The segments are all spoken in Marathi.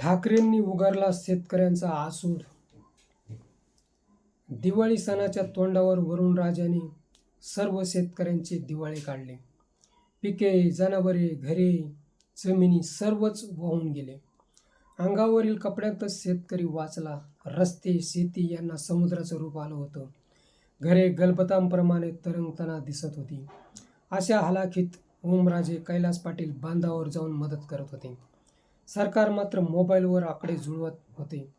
ठाकरेंनी उगारला शेतकऱ्यांचा आसूड. दिवाळी सणाच्या तोंडावर वरुणराजाने सर्व शेतकऱ्यांचे दिवाळे काढले. पिके जनावरे घरे जमिनी सर्वच वाहून गेले. अंगावरील कपड्यातच शेतकरी वाचला. रस्ते शेती यांना समुद्राचं रूप आलं होतं. घरे गलबतांप्रमाणे तरंगताना दिसत होती. अशा हलाखीत ओमराजे कैलास पाटील बांधावर जाऊन मदत करत होते. सरकार मात्र मोबाईलवर आकडे जुळवत होते.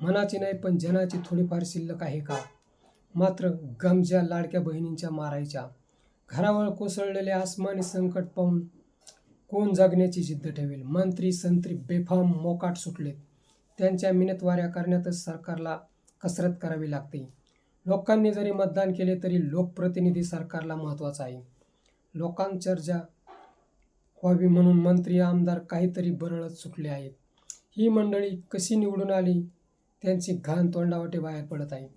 मनाची नाही पण जनाची थोडीफार शिल्लक आहे का? मात्र गमज्या लाडक्या बहिणींच्या मारायच्या. घरावर कोसळलेले आसमानी संकट पाहून कोण जगण्याची जिद्द ठेवेल? मंत्री संत्री बेफाम मोकाट सुटलेत. त्यांच्या मिनतवाऱ्या करण्यातच सरकारला कसरत करावी लागते. लोकांनी जरी मतदान केले तरी लोकप्रतिनिधी सरकारला महत्त्वाचा आहे. लोकांचर्चा व्हावी म्हणून मंत्री आमदार काहीतरी बरळत सुटले आहेत. ही मंडळी कशी निवडून आली? त्यांची घाण तोंडावाटे बाहेर पडत आहे.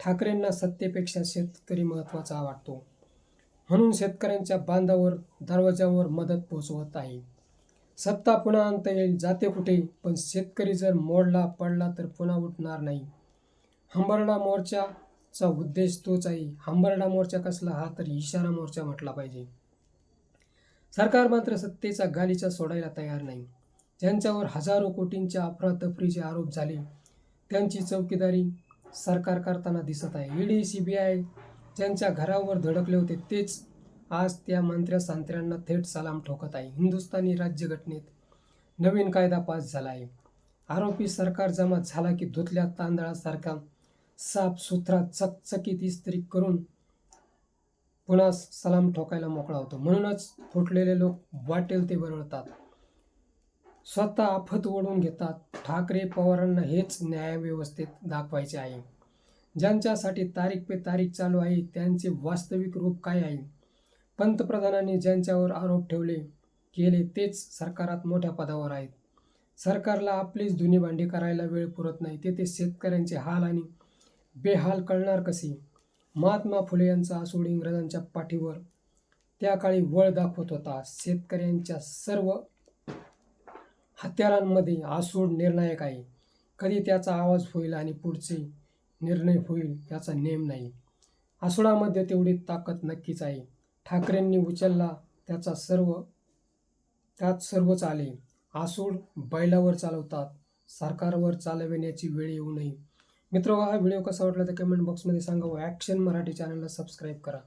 ठाकरेंना सत्तेपेक्षा शेतकरी महत्त्वाचा वाटतो. म्हणून शेतकऱ्यांच्या बांधावर दरवाजावर मदत पोचवत आहे. सत्ता पुन्हा आणता येईल जाते कुठे? पण शेतकरी जर मोडला पडला तर पुन्हा उठणार नाही. हंबरडा मोर्चाचा उद्देश तोच आहे. हंबरडा मोर्चा कसला? हा तर इशारा मोर्चा म्हटला पाहिजे. सरकार मात्र सत्तेचा गालीचा सोडायला तयार नाही. ज्यांच्यावर हजारो कोटींच्या अफरातफरीचे आरोप झाले त्यांची चौकीदारी सरकार करताना दिसत आहे. ईडी सी बी आय ज्यांच्या घरावर धडकले होते तेच आज त्या मंत्र्या सांत्र्यांना थेट सलाम ठोकत आहे. हिंदुस्थानी राज्यघटनेत नवीन कायदा पास झाला आहे. आरोपी सरकार जमा झाला की धुतल्या तांदळासारखा साफ सुथरा चकचकीत इस्त्री करून पुन्हा सलाम ठोकायला मोकळा होतो. म्हणूनच फुटलेले लोक वाटेल ते बरळतात स्वतः आफत ओढून घेतात. ठाकरे पवारांना हेच न्यायव्यवस्थेत दाखवायचे आहे. ज्यांच्यासाठी तारीख पे तारीख चालू आहे त्यांचे वास्तविक रूप काय आहे? पंतप्रधानांनी ज्यांच्यावर आरोप ठेवले केले तेच सरकारात मोठ्या पदावर आहेत. सरकारला आपलीच धुनी भांडी करायला वेळ पुरत नाही. तेथे शेतकऱ्यांचे हाल आणि बेहाल कळणार कसे? महात्मा फुले यांचा आसूड इंग्रजांच्या पाठीवर. त्या काळी वळ दाखवत होता. शेतकऱ्यांच्या सर्व हत्यारांमध्ये आसूड निर्णायक आहे. कधी त्याचा आवाज होईल आणि पुढचे निर्णय होईल याचा नेम नाही. आसुडामध्ये तेवढी ताकद नक्कीच आहे. ठाकरेंनी उचलला त्याचा सर्व त्यात सर्वच आले. आसूड बैलावर चालवतात. सरकारवर चालविण्याची वेळ येऊ नये. मित्र हा व्हिडिओ कसा वाटला तर कमेंट बॉक्समध्ये सांगा व ॲक्शन मराठी चॅनलला सबस्क्राईब करा.